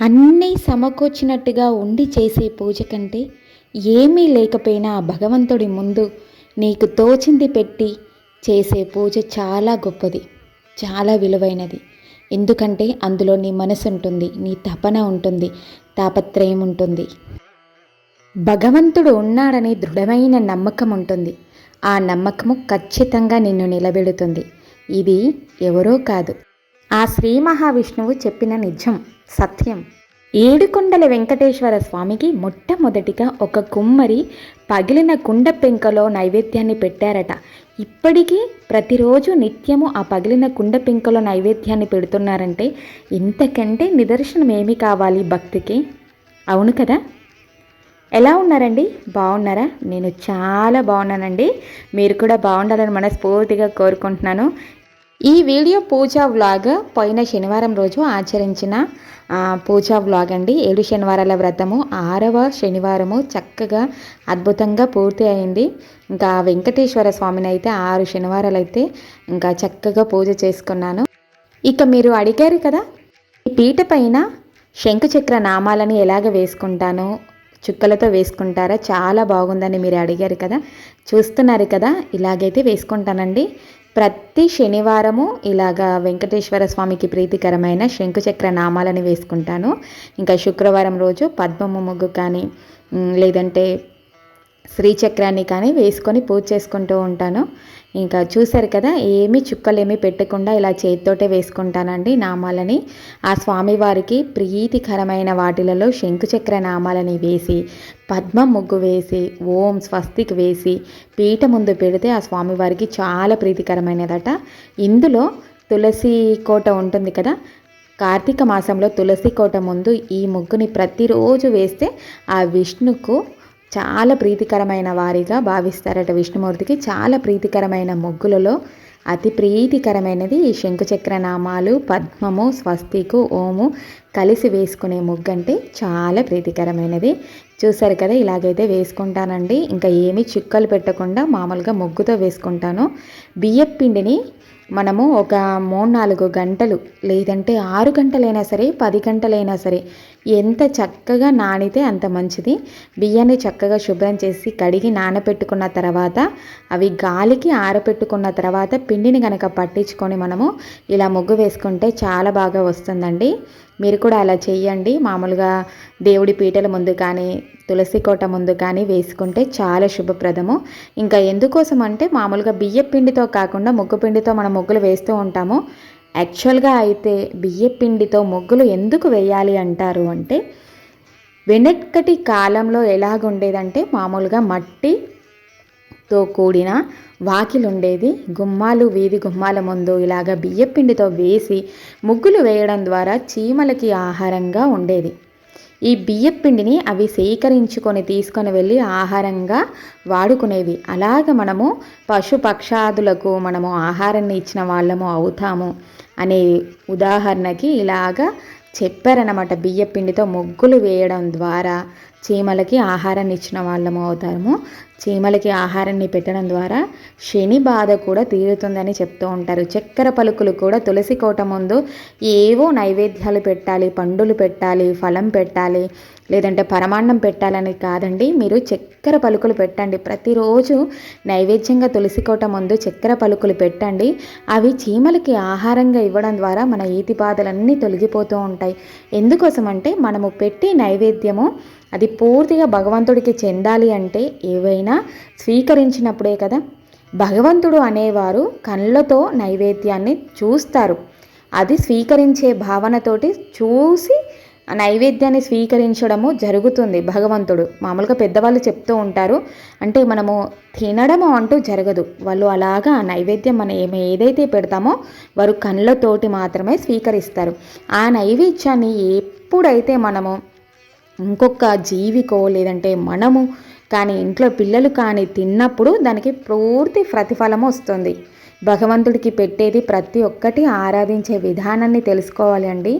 అన్నీ సమకూర్చినట్టుగా ఉండి చేసే పూజ కంటే ఏమీ లేకపోయినా భగవంతుడి ముందు నీకు తోచింది పెట్టి చేసే పూజ చాలా గొప్పది చాలా విలువైనది. ఎందుకంటే అందులో నీ మనసు ఉంటుంది నీ తపన ఉంటుంది తాపత్రయం ఉంటుంది. భగవంతుడు ఉన్నాడని దృఢమైన నమ్మకం ఉంటుంది. ఆ నమ్మకము ఖచ్చితంగా నిన్ను నిలబెడుతుంది. ఇది ఎవరో కాదు. ఆ శ్రీ మహావిష్ణువు చెప్పిన నిజం సత్యం. ఏడుకొండల వెంకటేశ్వర స్వామికి మొట్టమొదటిగా ఒక కుమ్మరి పగిలిన కుండ పెంకలో నైవేద్యాన్ని పెట్టారట. ఇప్పటికీ ప్రతిరోజు నిత్యము ఆ పగిలిన కుండ పెంకలో నైవేద్యాన్ని పెడుతున్నారంటే ఇంతకంటే నిదర్శనం ఏమి కావాలి భక్తికి? అవును కదా? ఎలా ఉన్నారండి? బాగున్నారా? నేను చాలా బాగున్నానండి. మీరు కూడా బాగుండాలని మనస్ఫూర్తిగా కోరుకుంటున్నాను. ఈ వీడియో పూజా వ్లాగ్ పోయిన శనివారం రోజు ఆచరించిన పూజా వ్లాగ్ అండి. ఏడు శనివారాల వ్రతము. ఆరవ శనివారము చక్కగా అద్భుతంగా పూర్తి అయింది. ఇంకా వెంకటేశ్వర స్వామిని అయితే ఆరు శనివారాలు అయితే ఇంకా చక్కగా పూజ చేసుకున్నాను. ఇక మీరు అడిగారు కదా ఈ పీట పైన శంఖచక్ర నామాలని ఎలాగ వేసుకుంటాను? చుక్కలతో వేసుకుంటారా? చాలా బాగుందని మీరు అడిగారు కదా. చూస్తున్నారు కదా ఇలాగైతే వేసుకుంటానండి. ప్రతి శనివారము ఇలాగా వెంకటేశ్వర స్వామికి ప్రీతికరమైన శంకుచక్ర నామాలని వేసుకుంటాను. ఇంకా శుక్రవారం రోజు పద్మము ముగ్గు కానీ లేదంటే శ్రీచక్రాన్ని కానీ వేసుకొని పూజ చేసుకుంటూ ఉంటాను. ఇంకా చూశారు కదా ఏమీ చుక్కలు పెట్టకుండా ఇలా చేతితోటే వేసుకుంటానండి నామాలని. ఆ స్వామివారికి ప్రీతికరమైన వాటిలలో శంకుచక్ర నామాలని వేసి పద్మ ముగ్గు వేసి ఓం స్వస్తికి వేసి పీట ముందు పెడితే ఆ స్వామివారికి చాలా ప్రీతికరమైనదట. ఇందులో తులసి కోట ఉంటుంది కదా కార్తీక మాసంలో తులసి కోట ముందు ఈ ముగ్గుని ప్రతిరోజు వేస్తే ఆ విష్ణుకు చాలా ప్రీతికరమైన వారిగా భావిస్తారట విష్ణుమూర్తికి. చాలా ప్రీతికరమైన ముగ్గులలో అతి ప్రీతికరమైనది ఈ శంకుచక్ర నామాలు పద్మము స్వస్తికు ఓము కలిసి వేసుకునే ముగ్గు అంటే చాలా ప్రీతికరమైనది. చూసారు కదా ఇలాగైతే వేసుకుంటానండి. ఇంకా ఏమీ చిక్కలు పెట్టకుండా మామూలుగా ముగ్గుతో వేసుకుంటాను. బియ్యపిండిని మనము ఒక మూడు నాలుగు గంటలు లేదంటే ఆరు గంటలైనా సరే పది గంటలైనా సరే ఎంత చక్కగా నానితే అంత మంచిది. బియ్యాన్ని చక్కగా శుభ్రం చేసి కడిగి నానబెట్టుకున్న తర్వాత అవి గాలికి ఆరబెట్టుకున్న తర్వాత పిండిని కనుక పట్టించుకొని మనము ఇలా ముగ్గు వేసుకుంటే చాలా బాగా వస్తుందండి. మీరు కూడా అలా చేయండి మామూలుగా దేవుడి పీటల ముందు కానీ తులసి కోట ముందు కానీ వేసుకుంటే చాలా శుభప్రదము. ఇంకా ఎందుకోసం అంటే మామూలుగా బియ్య పిండితో కాకుండా ముగ్గు పిండితో మనం ముగ్గులు వేస్తూ ఉంటాము. యాక్చువల్గా అయితే బియ్య పిండితో ముగ్గులు ఎందుకు వేయాలి అంటారు అంటే వెనక్కటి కాలంలో ఎలాగుండేదంటే మామూలుగా మట్టితో కూడిన వాకిలు ఉండేది గుమ్మాలు వీధి గుమ్మాల ముందు ఇలాగ బియ్యపిండితో వేసి ముగ్గులు వేయడం ద్వారా చీమలకి ఆహారంగా ఉండేది. ఈ బియ్యపిండిని అవి సేకరించుకొని తీసుకొని వెళ్ళి ఆహారంగా వాడుకునేవి. అలాగ మనము పశు పక్షాదులకు మనము ఆహారాన్ని ఇచ్చిన వాళ్ళము అవుతాము అనే ఉదాహరణకి ఇలాగా చెప్పారనమాట బియ్యపిండితో ముగ్గులు వేయడం ద్వారా. చీమలకి ఆహారాన్ని ఇచ్చిన వాళ్ళము అవుతాము. చీమలకి ఆహారాన్ని పెట్టడం ద్వారా శని బాధ కూడా తీరుతుందని చెప్తూ ఉంటారు. చక్కెర పలుకులు కూడా తులసి కోట ముందు ఏవో నైవేద్యాలు పెట్టాలి పండులు పెట్టాలి ఫలం పెట్టాలి లేదంటే పరమాన్నం పెట్టాలని కాదండి. మీరు చక్కెర పలుకులు పెట్టండి. ప్రతిరోజు నైవేద్యంగా తులసి కోట ముందు చక్కెర పలుకులు పెట్టండి. అవి చీమలకి ఆహారంగా ఇవ్వడం ద్వారా మన ఈతి బాధలన్నీ తొలగిపోతూ ఉంటాయి. ఎందుకోసం అంటే మనము పెట్టి నైవేద్యము అది పూర్తిగా భగవంతుడికి చెందాలి అంటే ఏవైనా స్వీకరించినప్పుడే కదా. భగవంతుడు అనేవారు కళ్ళతో నైవేద్యాన్ని చూస్తారు. అది స్వీకరించే భావనతోటి చూసి నైవేద్యాన్ని స్వీకరించడము జరుగుతుంది భగవంతుడు. మామూలుగా పెద్దవాళ్ళు చెప్తూ ఉంటారు. అంటే మనము తినడము అంటూ జరగదు. వాళ్ళు అలాగా ఆ నైవేద్యం మనం ఏమి ఏదైతే పెడతామో వారు కళ్ళతోటి మాత్రమే స్వీకరిస్తారు. ఆ నైవేద్యాన్ని ఎప్పుడైతే మనము ఇంకొక జీవికో లేదంటే మనము కానీ ఇంట్లో పిల్లలు కానీ తిన్నప్పుడు దానికి పూర్తి ప్రతిఫలం వస్తుంది. భగవంతుడికి పెట్టేది ప్రతి ఒక్కటి ఆరాధించే విధానాన్ని తెలుసుకోవాలి అండి.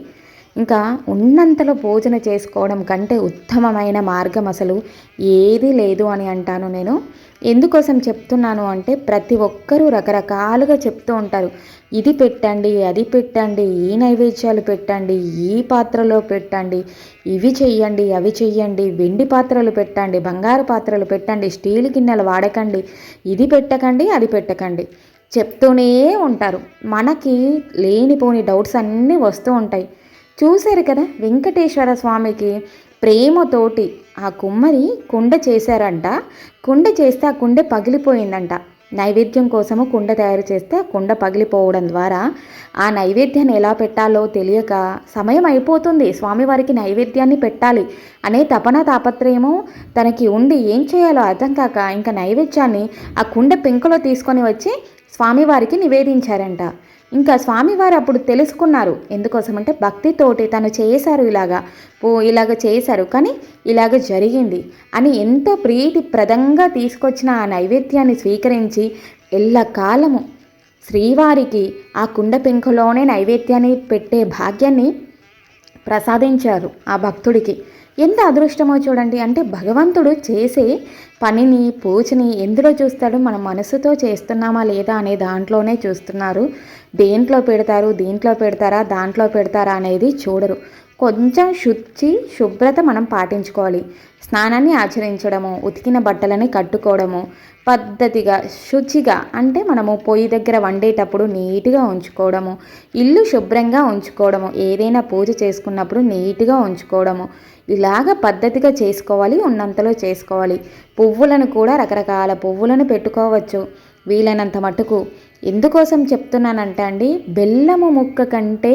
ఇంకా ఉన్నంతలో భోజన చేసుకోవడం కంటే ఉత్తమమైన మార్గం అసలు ఏది లేదు అని అంటాను నేను. ఎందుకోసం చెప్తున్నాను అంటే ప్రతి ఒక్కరూ రకరకాలుగా చెప్తూ ఉంటారు. ఇది పెట్టండి అది పెట్టండి ఈ నైవేద్యాలు పెట్టండి ఈ పాత్రలో పెట్టండి ఇవి చెయ్యండి అవి చెయ్యండి వెండి పాత్రలు పెట్టండి బంగారు పాత్రలు పెట్టండి స్టీల్ గిన్నెలు వాడకండి ఇది పెట్టకండి అది పెట్టకండి. చెప్తూనే ఉంటారు. మనకి లేనిపోని డౌట్స్ అన్నీ వస్తూ ఉంటాయి. చూశారు కదా వెంకటేశ్వర స్వామికి ప్రేమతోటి ఆ కుమ్మరి కుండ చేశారంట. కుండ చేస్తే ఆ కుండ పగిలిపోయిందంట. నైవేద్యం కోసము కుండ తయారు చేస్తే ఆ కుండ పగిలిపోవడం ద్వారా ఆ నైవేద్యాన్ని ఎలా పెట్టాలో తెలియక సమయం అయిపోతుంది. స్వామివారికి నైవేద్యాన్ని పెట్టాలి అనే తపన తాపత్రయము తనకి ఉండి ఏం చేయాలో అర్థం కాక ఇంకా నైవేద్యాన్ని ఆ కుండ పెంకులో తీసుకొని వచ్చి స్వామివారికి నివేదించారంట. ఇంకా స్వామివారు అప్పుడు తెలుసుకున్నారు ఎందుకోసమంటే భక్తితోటి తను చేశారు ఇలాగా ఓ ఇలాగ చేశారు కానీ ఇలాగ జరిగింది అని ఎంతో ప్రీతిప్రదంగా తీసుకొచ్చిన ఆ నైవేద్యాన్ని స్వీకరించి ఎల్లకాలము శ్రీవారికి ఆ కుండ పెంకులోనే నైవేద్యాన్ని పెట్టే భాగ్యాన్ని ప్రసాదించారు ఆ భక్తుడికి. ఎంత అదృష్టమో చూడండి. అంటే భగవంతుడు చేసే పనిని పూజని ఎందులో చూస్తాడు? మన మనసుతో చేస్తున్నామా లేదా అనే దాంట్లోనే చూస్తున్నారు. దేంట్లో పెడతారు దీంట్లో పెడతారా దాంట్లో పెడతారా అనేది చూడరు. కొంచెం శుచి శుభ్రత మనం పాటించుకోవాలి. స్నానాన్ని ఆచరించడము ఉతికిన బట్టలని కట్టుకోవడము పద్ధతిగా శుచిగా అంటే మనము పొయ్యి దగ్గర వండేటప్పుడు నీట్గా ఉంచుకోవడము ఇల్లు శుభ్రంగా ఉంచుకోవడము ఏదైనా పూజ చేసుకున్నప్పుడు నీట్గా ఉంచుకోవడము. ఇలాగ పద్ధతిగా చేసుకోవాలి ఉన్నంతలో చేసుకోవాలి. పువ్వులను కూడా రకరకాల పువ్వులను పెట్టుకోవచ్చు. వీలైనంత మటుకు. ఎందుకోసం చెప్తున్నానంటే అండి బెల్లము ముక్క కంటే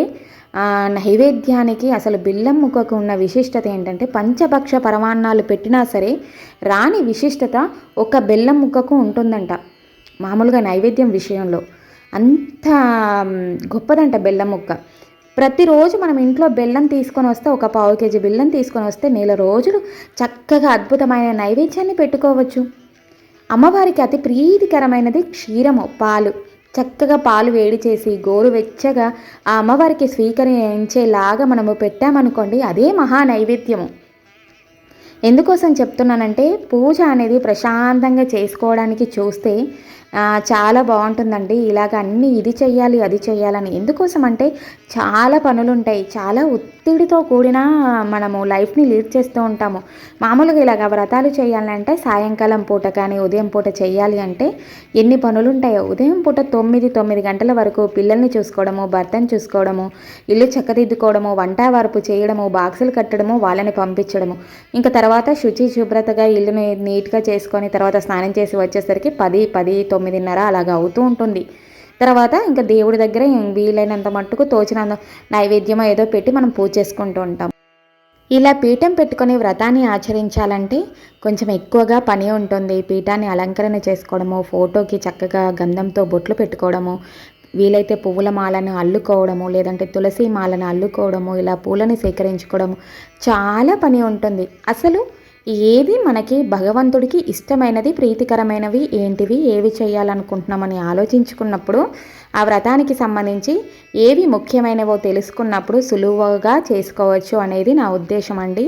నైవేద్యానికి అసలు బెల్లం ముక్కకు ఉన్న విశిష్టత ఏంటంటే పంచభక్ష పరమాన్నాలు పెట్టినా సరే రాని విశిష్టత ఒక బెల్లం ముక్కకు ఉంటుందంట. మామూలుగా నైవేద్యం విషయంలో. అంత గొప్పదంట బెల్లం ముక్క. ప్రతిరోజు మనం ఇంట్లో బెల్లం తీసుకొని వస్తే ఒక పావు కేజీ బెల్లం తీసుకొని వస్తే నెల రోజులు చక్కగా అద్భుతమైన నైవేద్యాన్ని పెట్టుకోవచ్చు. అమ్మవారికి అతి ప్రీతికరమైనది క్షీరము పాలు. చక్కగా పాలు వేడి చేసి గోరువెచ్చగా ఆ అమ్మవారికి స్వీకరించేలాగా మనము పెట్టామనుకోండి అదే మహా నైవేద్యము. ఎందుకోసం చెప్తున్నానంటే పూజ అనేది ప్రశాంతంగా చేసుకోవడానికి చూస్తే చాలా బాగుంటుందండి. ఇలాగ అన్నీ ఇది చెయ్యాలి అది చెయ్యాలని. ఎందుకోసం అంటే చాలా పనులు ఉంటాయి చాలా ఒత్తిడితో కూడిన మనము లైఫ్ని లీడ్ చేస్తూ ఉంటాము. మామూలుగా ఇలాగ వ్రతాలు చేయాలంటే సాయంకాలం పూట కానీ ఉదయం పూట చేయాలి అంటే ఎన్ని పనులు ఉంటాయో ఉదయం పూట తొమ్మిది తొమ్మిది గంటల వరకు పిల్లల్ని చూసుకోవడము భర్తను చూసుకోవడము ఇల్లు చక్కదిద్దుకోవడము వంట వరపు చేయడము బాక్సులు కట్టడము వాళ్ళని పంపించడము. ఇంకా తర్వాత శుచి శుభ్రతగా ఇల్లుని నీట్గా చేసుకొని తర్వాత స్నానం చేసి వచ్చేసరికి పది పది తొమ్మిది తొమ్మిదిన్నర అలాగా అవుతూ ఉంటుంది. తర్వాత ఇంకా దేవుడి దగ్గర వీలైనంత మట్టుకు తోచినంత నైవేద్యమో ఏదో పెట్టి మనం పూజ చేసుకుంటూ ఉంటాం. ఇలా పీఠం పెట్టుకునే వ్రతాన్ని ఆచరించాలంటే కొంచెం ఎక్కువగా పని ఉంటుంది. పీఠాన్ని అలంకరణ చేసుకోవడము ఫోటోకి చక్కగా గంధంతో బొట్లు పెట్టుకోవడము వీలైతే పువ్వుల మాలను అల్లుకోవడము లేదంటే తులసి మాలను అల్లుకోవడము ఇలా పూలని సేకరించుకోవడము చాలా పని ఉంటుంది. అసలు ఏది మనకి భగవంతుడికి ఇష్టమైనది ప్రీతికరమైనవి ఏంటివి ఏవి చేయాలనుకుంటున్నామని ఆలోచించుకున్నప్పుడు ఆ వ్రతానికి సంబంధించి ఏవి ముఖ్యమైనవో తెలుసుకున్నప్పుడు సులువుగా చేసుకోవచ్చు అనేది నా ఉద్దేశం అండి.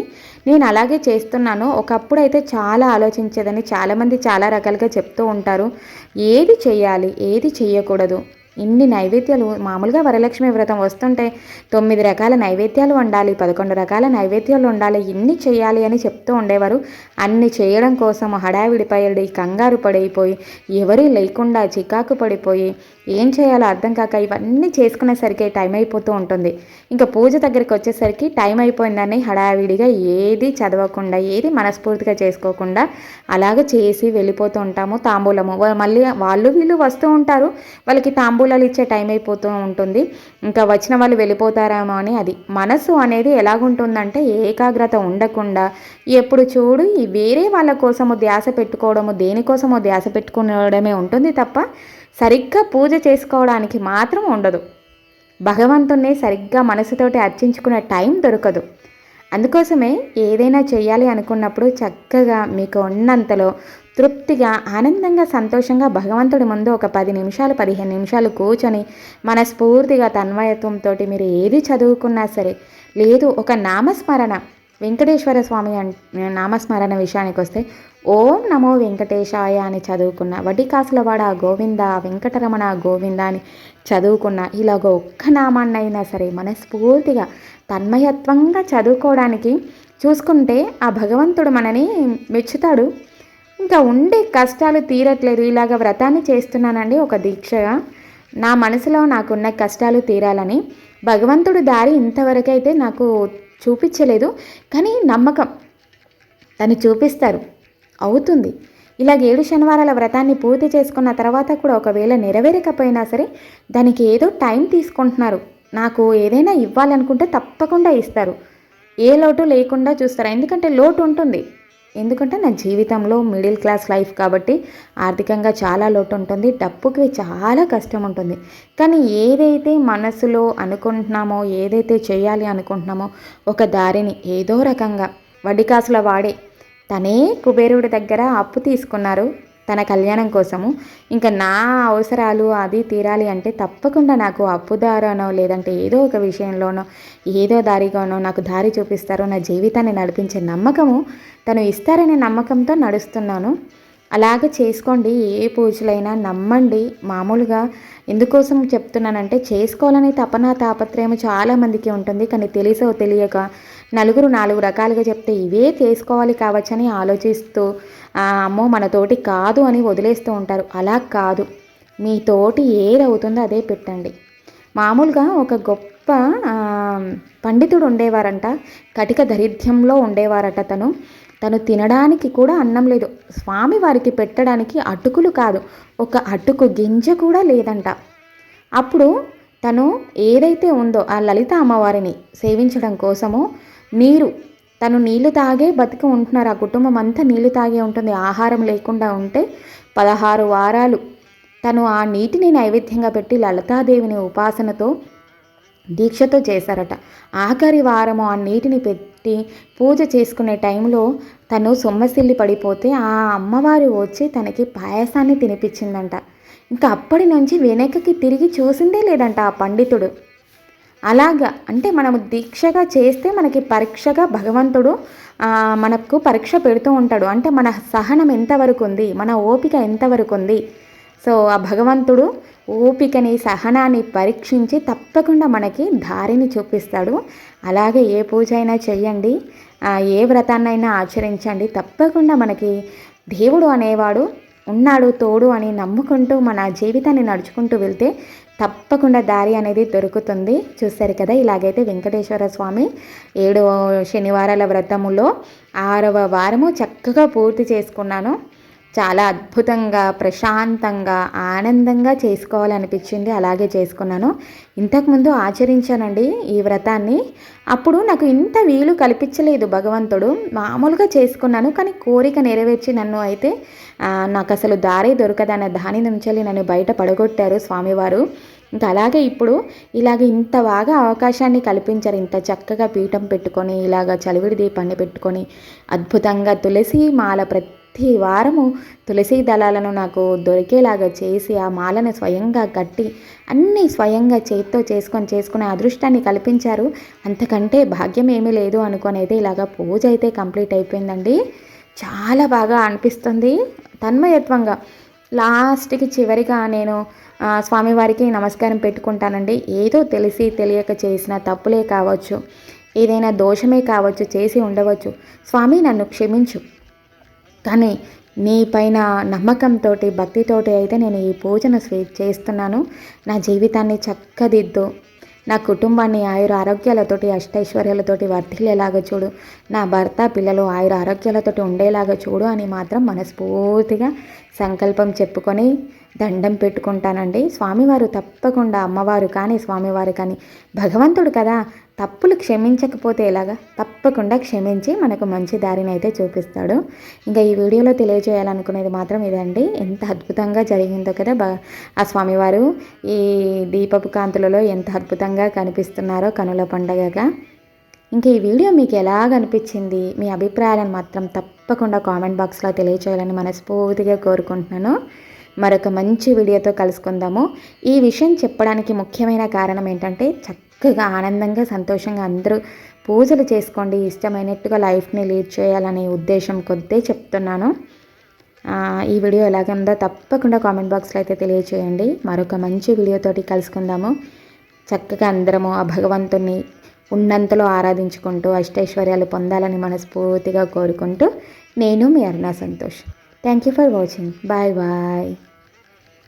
నేను అలాగే చేస్తున్నాను. ఒకప్పుడు అయితే చాలా ఆలోచించేదని చాలామంది చాలా రకాలుగా చెప్తూ ఉంటారు. ఏది చేయాలి ఏది చేయకూడదు? ఇన్ని నైవేద్యాలు? మామూలుగా వరలక్ష్మి వ్రతం వస్తుంటే తొమ్మిది రకాల నైవేద్యాలు వండాలి పదకొండు రకాల నైవేద్యాలు ఉండాలి ఇన్ని చేయాలి అని చెప్తూ ఉండేవారు. అన్ని చేయడం కోసం హడావిడి పడి కంగారు పడైపోయి ఎవరూ లేకుండా చికాకు పడిపోయి ఏం చేయాలో అర్థం కాక ఇవన్నీ చేసుకునేసరికి టైం అయిపోతూ ఉంటుంది. ఇంకా పూజ దగ్గరికి వచ్చేసరికి టైం అయిపోయిందని హడావిడిగా ఏది చదవకుండా ఏది మనస్ఫూర్తిగా చేసుకోకుండా అలాగ చేసి వెళ్ళిపోతూ ఉంటాము తాంబూలము. మళ్ళీ వాళ్ళు వీళ్ళు వస్తూ ఉంటారు వాళ్ళకి తాంబూలాలు ఇచ్చే టైం అయిపోతూ ఉంటుంది. ఇంకా వచ్చిన వాళ్ళు వెళ్ళిపోతారేమో అని అది. మనసు అనేది ఎలాగుంటుందంటే ఏకాగ్రత ఉండకుండా ఎప్పుడు చూడు ఈ వేరే వాళ్ళ కోసము ధ్యాస పెట్టుకోవడము దేనికోసమో ధ్యాస పెట్టుకోవడమే ఉంటుంది తప్ప సరిగ్గా పూజ చేసుకోవడానికి మాత్రం ఉండదు. భగవంతుణ్ణి సరిగ్గా మనసుతోటి అర్చించుకునే టైం దొరకదు. అందుకోసమే ఏదైనా చేయాలి అనుకున్నప్పుడు చక్కగా మీకు ఉన్నంతలో తృప్తిగా ఆనందంగా సంతోషంగా భగవంతుడి ముందు ఒక పది నిమిషాలు పదిహేను నిమిషాలు కూర్చొని మనస్ఫూర్తిగా తన్మయత్వంతో మీరు ఏది చదువుకున్నా సరే లేదు ఒక నామస్మరణ వెంకటేశ్వర స్వామి నామస్మరణ విషయానికి వస్తే ఓం నమో వెంకటేశాయ అని చదువుకున్న వడికాసులవాడ కాసులవాడ గోవింద వెంకటరమణ గోవింద అని చదువుకున్న ఇలాగ ఒక్క నామాన్నైనా సరే మనస్ఫూర్తిగా తన్మయత్వంగా చదువుకోవడానికి చూసుకుంటే ఆ భగవంతుడు మనని మెచ్చుతాడు. ఇంకా ఉండే కష్టాలు తీరట్లేదు. ఇలాగ వ్రతాన్ని చేస్తున్నానండి. ఒక దీక్షగా నా మనసులో నాకున్న కష్టాలు తీరాలని భగవంతుడు దారి ఇంతవరకైతే నాకు చూపించలేదు. కానీ నమ్మకం తను చూపిస్తారు. అవుతుంది. ఇలాగ ఏడు శనివారాల వ్రతాన్ని పూర్తి చేసుకున్న తర్వాత కూడా ఒకవేళ నెరవేరకపోయినా సరే దానికి ఏదో టైం తీసుకుంటున్నారు. నాకు ఏదైనా ఇవ్వాలనుకుంటే తప్పకుండా ఇస్తారు. ఏ లోటు లేకుండా చూస్తారు. ఎందుకంటే లోటు ఉంటుంది. ఎందుకంటే నా జీవితంలో మిడిల్ క్లాస్ లైఫ్ కాబట్టి ఆర్థికంగా చాలా లోటు ఉంటుంది. డబ్బుకి చాలా కష్టం ఉంటుంది. కానీ ఏదైతే మనసులో అనుకుంటున్నామో ఏదైతే చేయాలి అనుకుంటున్నామో ఒక దారిని ఏదో రకంగా వడ్డీ కాసుల వాడే తనే కుబేరుడి దగ్గర అప్పు తీసుకున్నారు తన కళ్యాణం కోసము. ఇంకా నా అవసరాలు అది తీరాలి అంటే తప్పకుండా నాకు అప్పుదారనో లేదంటే ఏదో ఒక విషయంలోనో ఏదో దారిగానో నాకు దారి చూపిస్తారో. నా జీవితాన్ని నడిపించే నమ్మకము తను ఇస్తారనే నమ్మకంతో నడుస్తున్నాను. అలాగే చేసుకోండి ఏ పూజలైనా నమ్మండి. మామూలుగా ఎందుకోసం చెప్తున్నానంటే చేసుకోవాలని తపన తాపత్రయం చాలామందికి ఉంటుంది. కానీ తెలిసో తెలియక నలుగురు నాలుగు రకాలుగా చెప్తే ఇవే చేసుకోవాలి కావచ్చని ఆలోచిస్తూ అమ్మో మన తోటి కాదు అని వదిలేస్తూ ఉంటారు. అలా కాదు. మీ తోటి ఏదవుతుందో అదే పెట్టండి. మామూలుగా ఒక గొప్ప పండితుడు ఉండేవారంట. కటిక దరిద్రంలో ఉండేవారట తను. తను తినడానికి కూడా అన్నం లేదు. స్వామి వారికి పెట్టడానికి అటుకులు కాదు. ఒక అటుకు గింజ కూడా లేదంట. అప్పుడు తను ఏదైతే ఉందో ఆ లలిత అమ్మవారిని సేవించడం కోసము నీరు తను నీళ్ళు తాగే బతికి ఉంటున్నారు. ఆ కుటుంబం అంతా నీళ్ళు తాగే ఉంటుంది. ఆహారం లేకుండా ఉంటే పదహారు వారాలు తను ఆ నీటిని నైవేద్యంగా పెట్టి లలితాదేవిని ఉపాసనతో దీక్షతో చేశారట. ఆఖరి వారము ఆ నీటిని పెట్టి పూజ చేసుకునే టైంలో తను సొమ్మసిల్లి పడిపోతే ఆ అమ్మవారు వచ్చి తనకి పాయసాన్ని తినిపించిందంట. ఇంకా అప్పటి నుంచి వెనకకి తిరిగి చూసిందే లేదంట ఆ పండితుడు. అలాగా అంటే మనము దీక్షగా చేస్తే మనకి పరీక్షగా భగవంతుడు మనకు పరీక్ష పెడుతూ ఉంటాడు. అంటే మన సహనం ఎంతవరకు ఉంది? మన ఓపిక ఎంతవరకు ఉంది? సో ఆ భగవంతుడు ఓపికని సహనాన్ని పరీక్షించి తప్పకుండా మనకి దారిని చూపిస్తాడు. అలాగే ఏ పూజ అయినా చెయ్యండి. ఏ వ్రతాన్నైనా ఆచరించండి. తప్పకుండా మనకి దేవుడు అనేవాడు ఉన్నాడు తోడు అని నమ్ముకుంటూ మన జీవితాన్ని నడుచుకుంటూ వెళ్తే తప్పకుండా దారి అనేది దొరుకుతుంది. చూసారు కదా ఇలాగైతే వెంకటేశ్వర స్వామి ఏడు శనివారాల వ్రతములో ఆరవ వారము చక్కగా పూర్తి చేసుకున్నాను. చాలా అద్భుతంగా ప్రశాంతంగా ఆనందంగా చేసుకోవాలనిపించింది. అలాగే చేసుకున్నాను. ఇంతకుముందు ఆచరించానండి ఈ వ్రతాన్ని. అప్పుడు నాకు ఇంత వీలు కల్పించలేదు భగవంతుడు. మామూలుగా చేసుకున్నాను కానీ కోరిక నెరవేర్చి నన్ను అయితే నాకు అసలు దారి దొరకదన్న దాని నుంచి నన్ను బయట పడగొట్టారు స్వామివారు. ఇంకా అలాగే ఇప్పుడు ఇలాగ ఇంత బాగా అవకాశాన్ని కల్పించారు. ఇంత చక్కగా పీఠం పెట్టుకొని ఇలాగ చలివిడి దీపాన్ని పెట్టుకొని అద్భుతంగా తులసి మాల ప్రతి ప్రతి వారము తులసి దళాలను నాకు దొరికేలాగా చేసి ఆ మాలను స్వయంగా కట్టి అన్నీ స్వయంగా చేతితో చేసుకొని చేసుకునే అదృష్టాన్ని కల్పించారు. అంతకంటే భాగ్యం ఏమీ లేదు అనుకొని అయితే ఇలాగ పూజ అయితే కంప్లీట్ అయిపోయిందండి. చాలా బాగా అనిపిస్తుంది. తన్మయత్వంగా లాస్ట్కి చివరిగా నేను స్వామివారికి నమస్కారం పెట్టుకుంటానండి. ఏదో తెలిసి తెలియక చేసిన తప్పులే కావచ్చు ఏదైనా దోషమే కావచ్చు చేసి ఉండవచ్చు. స్వామి నన్ను క్షమించు. కానీ నీ పైన నమ్మకంతో భక్తితోటి అయితే నేను ఈ పూజను స్వీ చేస్తున్నాను. నా జీవితాన్ని చక్కదిద్దు. నా కుటుంబాన్ని ఆయుర ఆరోగ్యాలతోటి అష్టైశ్వర్యాలతోటి వర్ధిల్లేలాగా చూడు. నా భర్త పిల్లలు ఆయుర ఆరోగ్యాలతోటి ఉండేలాగా చూడు అని మాత్రం మనస్ఫూర్తిగా సంకల్పం చెప్పుకొని దండం పెట్టుకుంటానండి. స్వామివారు తప్పకుండా అమ్మవారు కానీ స్వామివారు కానీ భగవంతుడు కదా. తప్పులు క్షమించకపోతే ఎలాగా? తప్పకుండా క్షమించి మనకు మంచి దారిని అయితే చూపిస్తాడు. ఇంకా ఈ వీడియోలో తెలియజేయాలనుకునేది మాత్రం ఇదండి. ఎంత అద్భుతంగా జరిగిందో కదా బా ఆ స్వామివారు ఈ దీపపు కాంతులలో ఎంత అద్భుతంగా కనిపిస్తున్నారో కనుల పండగగా. ఇంకా ఈ వీడియో మీకు ఎలాగ అనిపించింది మీ అభిప్రాయాలను మాత్రం తప్పకుండా కామెంట్ బాక్స్లో తెలియచేయాలని మనస్ఫూర్తిగా కోరుకుంటున్నాను. మరొక మంచి వీడియోతో కలుసుకుందాము. ఈ విషయం చెప్పడానికి ముఖ్యమైన కారణం ఏంటంటే చక్కగా ఆనందంగా సంతోషంగా అందరూ పూజలు చేసుకోండి. ఇష్టమైనట్టుగా లైఫ్ని లీడ్ చేయాలనే ఉద్దేశం కొద్దే చెప్తున్నాను. ఈ వీడియో ఎలాగుందో తప్పకుండా కామెంట్ బాక్స్లో అయితే తెలియచేయండి. మరొక మంచి వీడియోతోటి కలుసుకుందాము. చక్కగా అందరము ఆ భగవంతుని ఉన్నంతలో ఆరాధించుకుంటూ అష్టైశ్వర్యాలు పొందాలని మనస్ఫూర్తిగా కోరుకుంటూ నేను మీ Aruna Santosh. Thank you for watching bye bye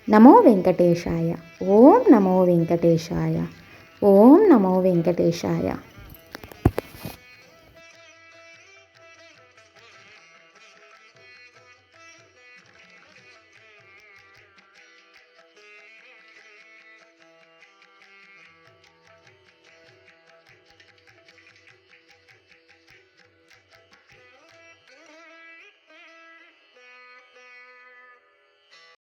నమో వెంకటేశాయ. ఓం నమో వెంకటేశాయ. ఓం నమో వెంకటేశాయ